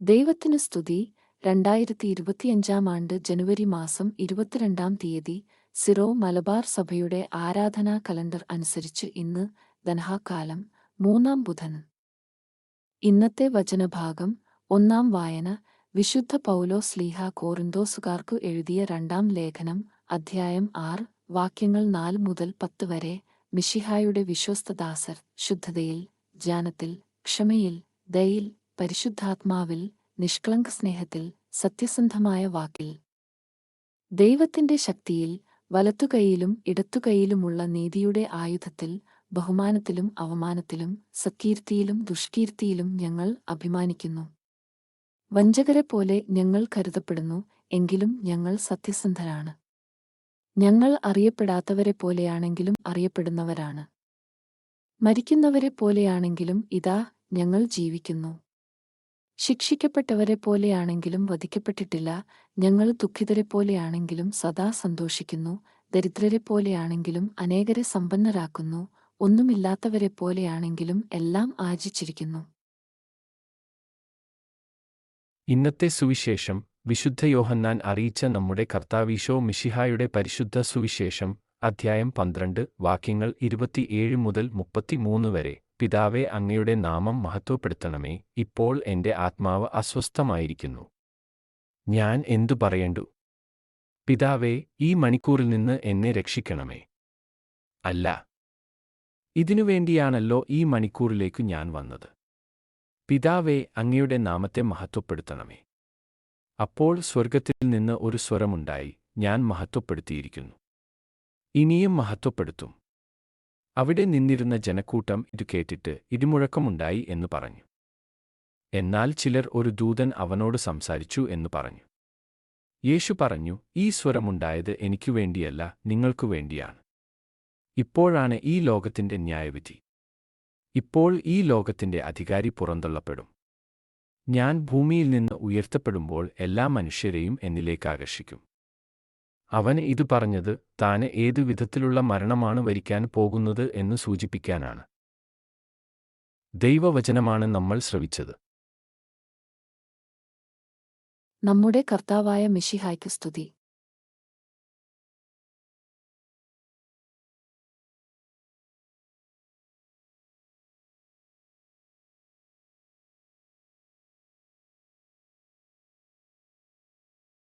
ദൈവത്തിന് സ്തുതി. രണ്ടായിരത്തി ഇരുപത്തിയഞ്ചാം ആണ്ട് ജനുവരി മാസം ഇരുപത്തിരണ്ടാം തീയതി സിറോ മലബാർ സഭയുടെ ആരാധനാ കലണ്ടർ അനുസരിച്ച് ഇന്ന് ദനഹാകാലം മൂന്നാം ബുധൻ. ഇന്നത്തെ വചനഭാഗം ഒന്നാം വായന വിശുദ്ധ പൗലോ സ്ലീഹ കോറിന്തോസുകാർക്കു എഴുതിയ രണ്ടാം ലേഖനം അധ്യായം ആറ് വാക്യങ്ങൾ നാല് മുതൽ പത്ത് വരെ മിഷിഹായുടെ വിശ്വസ്തദാസർ ശുദ്ധതയിൽ ജ്ഞാനത്തിൽ ക്ഷമയിൽ ദയിൽ പരിശുദ്ധാത്മാവിൽ നിഷ്കളങ്ക സ്നേഹത്തിൽ സത്യസന്ധമായ വാക്കിൽ. ദൈവത്തിന്റെ ശക്തിയിൽ വലത്തുകൈയിലും ഇടത്തുകൈയിലുമുള്ള നീതിയുടെ ആയുധത്തിൽ ബഹുമാനത്തിലും അവമാനത്തിലും സക്കീർത്തിയിലും ദുഷ്കീർത്തിയിലും ഞങ്ങൾ അഭിമാനിക്കുന്നു. വഞ്ചകരെ പോലെ ഞങ്ങൾ കരുതപ്പെടുന്നു എങ്കിലും ഞങ്ങൾ സത്യസന്ധരാണ്. ഞങ്ങൾ അറിയപ്പെടാത്തവരെ പോലെയാണെങ്കിലും അറിയപ്പെടുന്നവരാണ്. മരിക്കുന്നവരെ പോലെയാണെങ്കിലും ഇതാ ഞങ്ങൾ ജീവിക്കുന്നു. ശിക്ഷിക്കപ്പെട്ടവരെപ്പോലെയാണെങ്കിലും വധിക്കപ്പെട്ടിട്ടില്ല. ഞങ്ങൾ ദുഃഖിതരെ പോലെയാണെങ്കിലും സദാ സന്തോഷിക്കുന്നു. ദരിദ്രരെ പോലെയാണെങ്കിലും അനേകരെ സമ്പന്നരാക്കുന്നു. ഒന്നുമില്ലാത്തവരെ പോലെയാണെങ്കിലും എല്ലാം ആർജിച്ചിരിക്കുന്നു. ഇന്നത്തെ സുവിശേഷം വിശുദ്ധ യോഹന്നാൻ അറിയിച്ച നമ്മുടെ കർത്താവീശോ മിഷിഹായുടെ പരിശുദ്ധ സുവിശേഷം അധ്യായം പന്ത്രണ്ട് വാക്യങ്ങൾ ഇരുപത്തിയേഴ് മുതൽ മുപ്പത്തിമൂന്ന് വരെ. പിതാവേ അങ്ങയുടെ നാമം മഹത്വപ്പെടുത്തണമേ. ഇപ്പോൾ എന്റെ ആത്മാവ് അസ്വസ്ഥമായിരിക്കുന്നു. ഞാൻ എന്തു പറയണ്ടു? പിതാവേ ഈ മണിക്കൂറിൽ നിന്ന് എന്നെ രക്ഷിക്കണമേ. അല്ല. ഇതിനുവേണ്ടിയാണല്ലോ ഈ മണിക്കൂറിലേക്കു ഞാൻ വന്നത്. പിതാവേ അങ്ങയുടെ നാമത്തെ മഹത്വപ്പെടുത്തണമേ. അപ്പോൾ സ്വർഗത്തിൽ നിന്ന് ഒരു സ്വരമുണ്ടായി. ഞാൻ മഹത്വപ്പെടുത്തിയിരിക്കുന്നു. ഇനിയും മഹത്വപ്പെടുത്തും. അവിടെ നിന്നിരുന്ന ജനക്കൂട്ടം ഇതു കേട്ടിട്ട് ഇടിമുഴക്കമുണ്ടായി എന്ന് പറഞ്ഞു. എന്നാൽ ചിലർ ഒരു ദൂതൻ അവനോട് സംസാരിച്ചു എന്ന് പറഞ്ഞു. യേശു പറഞ്ഞു ഈ സ്വരമുണ്ടായത് എനിക്കു വേണ്ടിയല്ല നിങ്ങൾക്കു വേണ്ടിയാണ്. ഇപ്പോഴാണ് ഈ ലോകത്തിന്റെ ന്യായവിധി. ഇപ്പോൾ ഈ ലോകത്തിന്റെ അധികാരി പുറന്തള്ളപ്പെടും. ഞാൻ ഭൂമിയിൽ നിന്ന് ഉയർത്തപ്പെടുമ്പോൾ എല്ലാ മനുഷ്യരെയും എന്നിലേക്ക് ആകർഷിക്കും. അവൻ ഇത് പറഞ്ഞത് താന് ഏതു വിധത്തിലുള്ള മരണമാണ് വരിക്കാൻ പോകുന്നത് എന്ന് സൂചിപ്പിക്കാനാണ്. ദൈവവചനമാണ് നമ്മൾ ശ്രവിച്ചത്. നമ്മുടെ കർത്താവായ മിഷിഹായ്ക്ക് സ്തുതി.